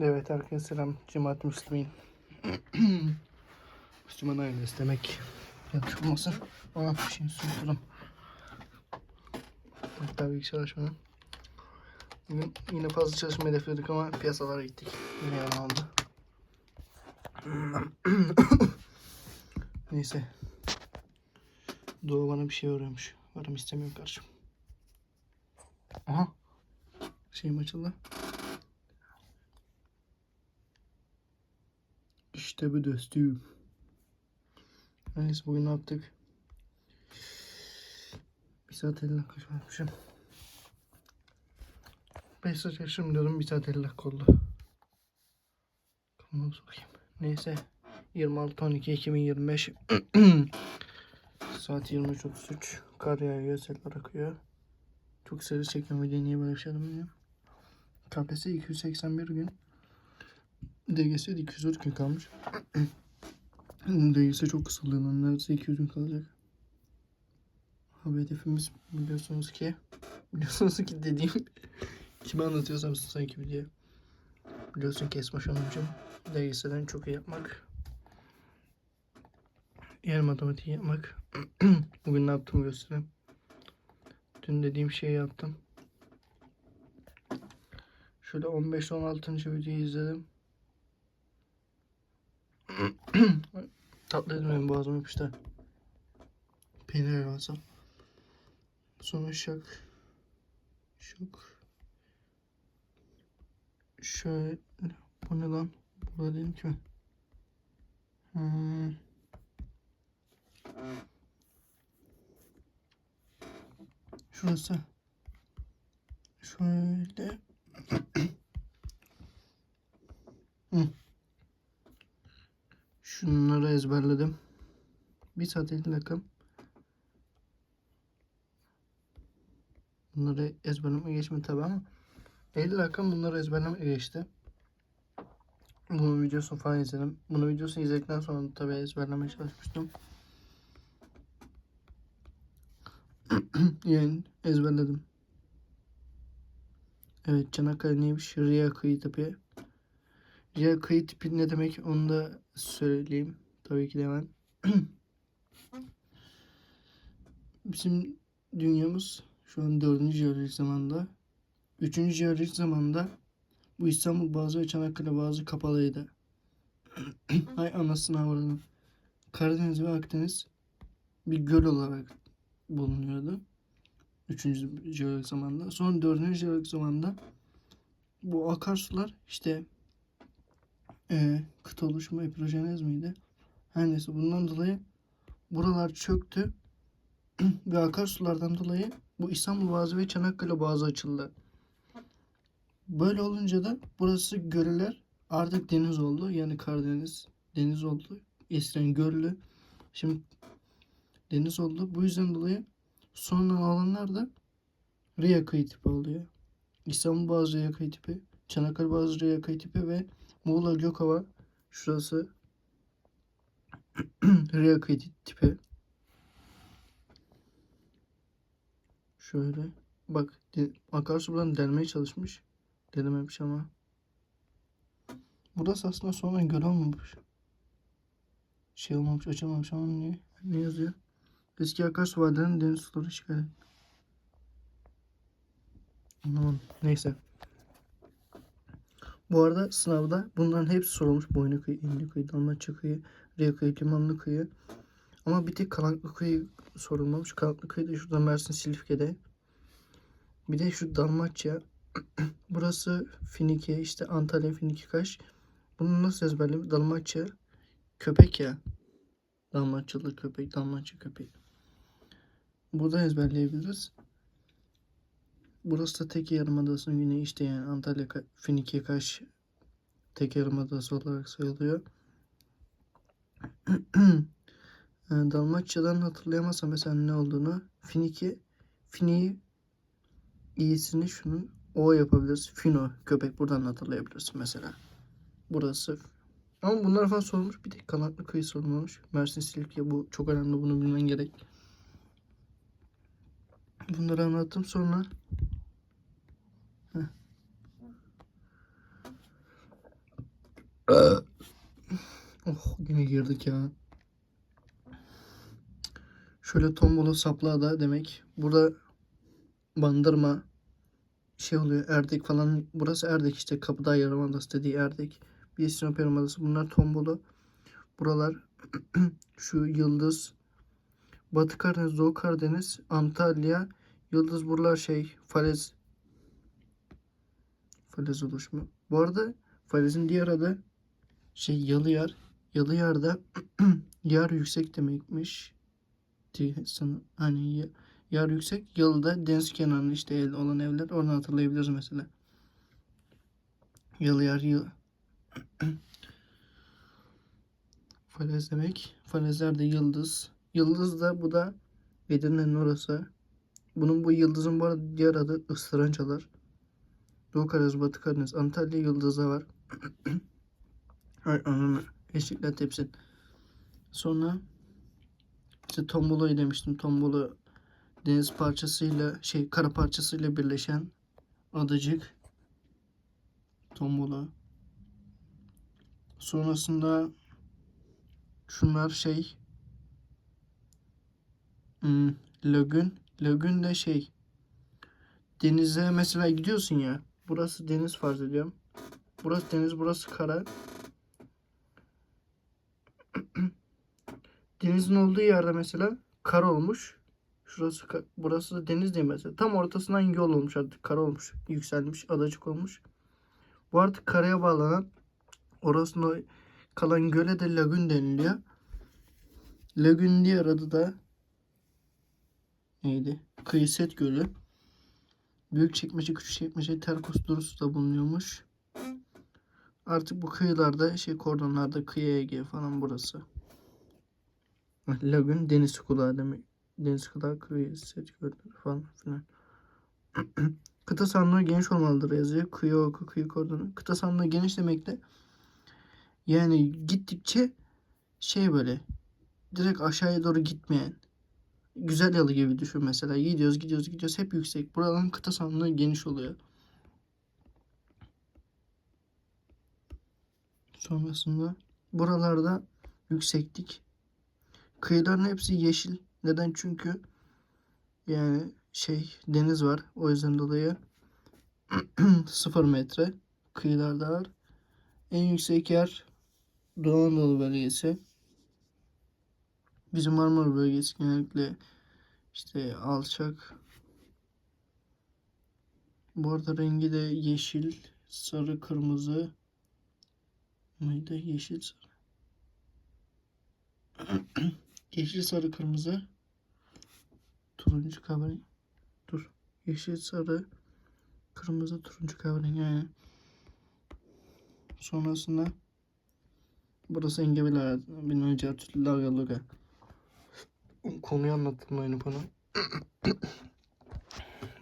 Evet herkese selam. Cemaat Müslümin. Müslüman ailesi demek. Yanlış olmasın. Ama bir şeyin sundurum. Hatta bilgisayar açmadan. Bugün yine fazla çalışma hedefledik ama piyasalara gittik. Yine yalan oldu. Neyse. Doğu bana bir şey öğrenmiş. Varım istemiyorum kardeşim. Aha. Şeyim açıldı. İşte bu dostum. Neyse bugün ne yaptık? Bir saat 50 dakika çalışmışım. 5 saat çalıştım diyordum bir saat 50 dakika oldu. Kafama sokayım. Neyse. 26 12 2025 Saat 23.33 Kar yağıyor, seller akıyor. Çok seri çekiyorum video niye böyle bir şey bilmiyorum. KPSS 281 gün. DGS de 204 gün kalmış. DGS çok kısalıyor. Neredeyse 200 gün kalacak. Abi hedefimiz biliyorsunuz ki biliyorsunuz ki dediğim kime anlatıyorsam sanki video. Biliyorsun ki Esma Hanımcığım DGS'den çok iyi yapmak. Yer matematiği yapmak. Bugün ne yaptım göstereyim. Dün dediğim şeyi yaptım. Şöyle 15-16. videoyu izledim. Tatlı benim boğazım yapıştı. Peynir helvası. Sonra şak. Şok. Şöyle. Bu ne lan? Burada değilim ki. Hmm. Şurası. Şöyle. Ezberledim. Bir 50 dakika. Bunları ezberleme geçmedi tabi ama 50 dakika bunları ezberleme geçti. Bunun videosunu falan izledim. Bunun videosunu izledikten sonra tabi ezberlemeye çalışmıştım. yani ezberledim. Evet Çanakkale neymiş? Riya kıyı tipi. Riya kıyı tipi ne demek onu da söyleyeyim. Tabii ki de hemen. Bizim dünyamız şu an dördüncü jeolojik zamanda. Üçüncü jeolojik zamanda bu İstanbul bazı ve Çanakkale bazı kapalıydı. Hay anasını avradım. Karadeniz ve Akdeniz bir göl olarak bulunuyordu. Üçüncü jeolojik zamanda. Sonra dördüncü jeolojik zamanda bu akarsular işte e, kıta oluşumu epirojenez miydi? Her neyse bundan dolayı buralar çöktü ve akarsulardan dolayı bu İstanbul Boğazı ve Çanakkale Boğazı açıldı. Böyle olunca da burası göller artık deniz oldu. Yani Karadeniz deniz oldu. Eskiden göllü. Şimdi deniz oldu. Bu yüzden dolayı sonradan alanlar da Riya kıyı tipi oluyor. İstanbul Boğazı Riya kıyı tipi, Çanakkale Boğazı Riya kıyı tipi ve Muğla Gökova şurası Kıyı tipi. Şöyle. Bak de, akarsu buradan delmeye çalışmış. Delememiş ama. Burası aslında sonradan göl olmamış. Şey olmamış, açılmamış ama ne, ne yazıyor? Eski akarsu vadelerin deniz suları işgal. Anlamadım. Neyse. Bu arada sınavda bunların hepsi sorulmuş. Boynu kıyı, İnli kıyı, Dalmatça kıyı, Riya kıyı, Limanlı kıyı. Ama bir tek Kanaklı kıyı sorulmamış. Kanaklı kıyı da şurada Mersin Silifke'de. Bir de şu Dalmatça. Burası Finike, işte Antalya, Finike, Kaş. Bunu nasıl ezberlemiş? Dalmatça köpek ya. Dalmatçalı köpek, Dalmatça köpek. Buradan ezberleyebiliriz. Burası da Teke Yarımadası'nın güneyi işte yani Antalya, Finike, Kaş Teke Yarımadası olarak sayılıyor. Yani Dalmaçya'dan hatırlayamazsam mesela ne olduğunu Finike, Fini'yi iyisini şunun O yapabiliriz. Fino köpek buradan hatırlayabilirsin mesela. Burası. Ama bunlar falan sorulmuş. Bir tek kanatlı kıyı sorulmamış. Mersin Silifke bu çok önemli bunu bilmen gerek. Bunları anlattım sonra Oh yine girdik ya. Şöyle tombolu saplığa da demek. Burada bandırma şey oluyor. Erdek falan. Burası Erdek işte. Kapıda Yarımadası dediği Erdek. Bir Sinop Yarımadası. Bunlar tombolu. Buralar şu Yıldız. Batı Karadeniz, Doğu Karadeniz, Antalya, Yıldız buralar şey falez falez oluşumu. Bu arada falezin diğer adı şey Yalıyer. Yalıyer'de yer yüksek demekmiş. Hani ya- yer yüksek yalıda deniz kenarında işte el olan evler oradan hatırlayabiliriz mesela. Yalıyer yıl Falez demek. Falezler de yıldız. Yıldız da bu da Edirne'nin orası. Bunun bu yıldızın bu arada diğer adı ıstırançalar. Doğu Karadeniz, Batı Karadeniz, Antalya yıldızı var. Ay ananı eşikler tepsin. Sonra işte Tombolo'yu demiştim. Tombolo deniz parçasıyla şey kara parçasıyla birleşen adacık. Tombolo. Sonrasında şunlar şey hmm, lagün. Lagün de şey denize mesela gidiyorsun ya. Burası deniz farz ediyorum. Burası deniz, burası kara. Denizin olduğu yerde mesela kara olmuş. Şurası burası da deniz değil mesela. Tam ortasından yol olmuş artık. Kara olmuş. Yükselmiş. Adacık olmuş. Bu artık karaya bağlanan orasında kalan göle de lagün deniliyor. Lagün diğer adı da neydi? Kıyıset Gölü. Büyükçekmece, Küçükçekmece, Terkos Durusu da bulunuyormuş. Artık bu kıyılarda şey kordonlarda kıyı Ege falan burası. Lagün deniz kulağı demek. Deniz kulağı kıyı set gölleri falan filan. Kıta sahanlığı geniş olmalıdır yazıyor. Kıyı oku, kıyı kordonu. Kıta sahanlığı geniş demek de yani gittikçe şey böyle direkt aşağıya doğru gitmeyen güzel yalı gibi düşün mesela. Gidiyoruz gidiyoruz gidiyoruz hep yüksek. Buraların kıta sahanlığı geniş oluyor. Sonrasında buralarda yükseklik. Kıyıların hepsi yeşil. Neden? Çünkü yani şey deniz var. O yüzden dolayı 0 metre kıyılarda var. En yüksek yer Doğu Anadolu bölgesi. Bizim Marmara bölgesi genellikle işte alçak. Bu arada rengi de yeşil, sarı, kırmızı. Mıydı? Yeşil, sarı. yeşil, sarı, kırmızı. Turuncu kahverengi. Dur. Yeşil, sarı, kırmızı, turuncu kahverengi. Yani. Sonrasında burası engebeler. Bilmem Laga Luga. Konuyu anlattım aynı konu.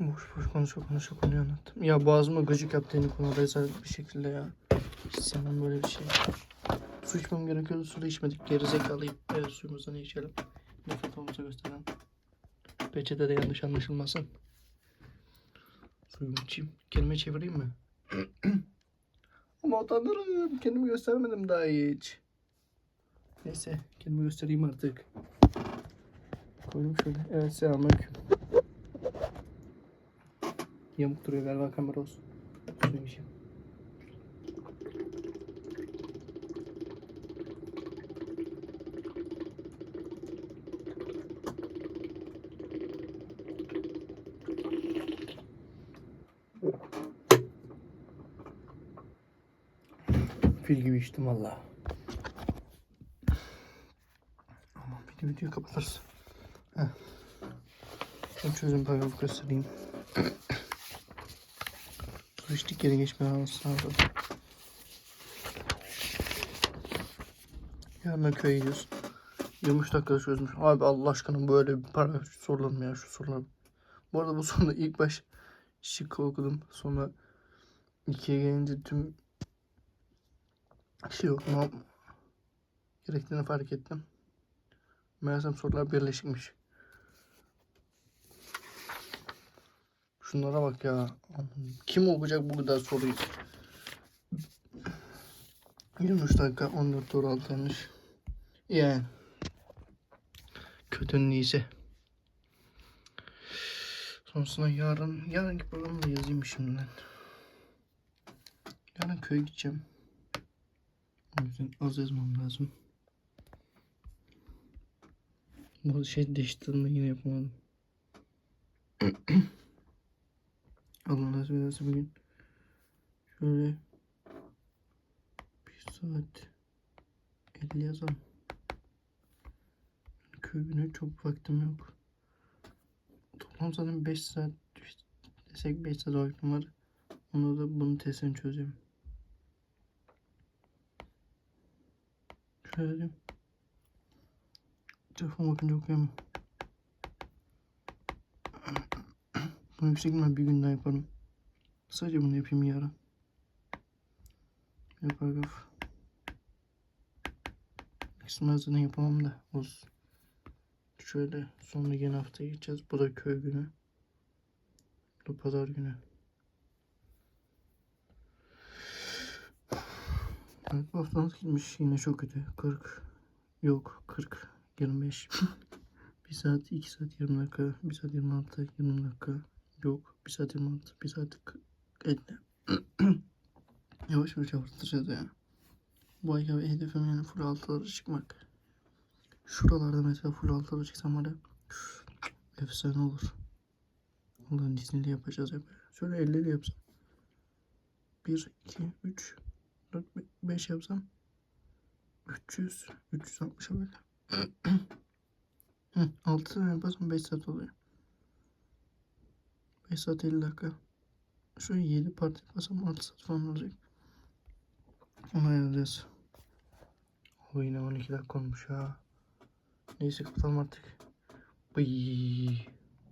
boş boş konuşa konuşa konuyu anlattım. Ya boğazıma gıcık yaptı yeni konu rezalet bir şekilde ya. Hiç böyle bir şey. Su içmem gerekiyordu. Su da içmedik. Gerizekalıyım. Evet suyumuzdan içelim. Ne fotoğrafımıza gösteren. Peçete de yanlış anlaşılmasın. Suyumu içeyim. Kelime çevireyim mi? Ama utanırım. Kendimi göstermedim daha hiç. Neyse. Kendimi göstereyim artık. Koydum şöyle. Evet selamünaleyküm. Yamuk duruyor galiba kamera olsun. Su içeyim. Fil gibi içtim valla. Aman de videoyu kapatırız. Heh. Ben çözüm paragrafı göstereyim. Su içtik yere geçmeye anasını lazım. Yarın köye gidiyoruz. 23 dakikada çözmüş. Abi Allah aşkına böyle bir paragraf sorulur mu ya şu sorular. Bu arada bu soruda ilk baş şık okudum. Sonra ikiye gelince tüm şey okumam gerektiğini fark ettim. Meğersem sorular birleşikmiş. Şunlara bak ya. Kim okuyacak bu kadar soruyu? 23 dakika 14 tur altıymış. Yani. Kötünün iyisi. Sonrasında yarın, yarınki programı da yazayım şimdiden. Yarın köye gideceğim. O yüzden az yazmam lazım. Bu şey değiştirme yine yapamadım. Allah nasip ederse bugün şöyle bir saat 50 yazalım. Köy günü çok vaktim yok. Toplam zaten 5 saat desek 5 saat vaktim var. Onu da bunun testini çözeceğim. Şöyle. Telefon bakınca okuyamam. Bunu yüksek ihtimal bir gün daha yaparım. Sadece bunu yapayım yarın. Bir paragraf. İkisini zaten yapamam da olsun. Şöyle sonra yeni haftaya geçeceğiz. Bu da köy günü. Bu pazar günü. Evet bu haftamız gitmiş. Yine çok kötü. 40. Yok 40. 25. 1 saat 2 saat 20 dakika. 1 saat 26 20 dakika. Yok 1 saat 26. 1 saat 50. Yavaş yavaş artıracağız ya. Bu ay hedefim yani full altılara çıkmak. Şuralarda mesela full altılara çıksam var ya. Efsane olur. Allah'ın izniyle yapacağız hep. Şöyle 50 ile yapsam. 1, 2, 3, 4, 5 yapsam. 300, 360 böyle. Hı, 6 tane yaparsam 5 saat oluyor. 5 saat 50 dakika. Şöyle 7 parti yaparsam 6 saat falan olacak. Onu ayarlayacağız. O yine 12 dakika olmuş ya. Neyse kapatalım artık. Bıyyy.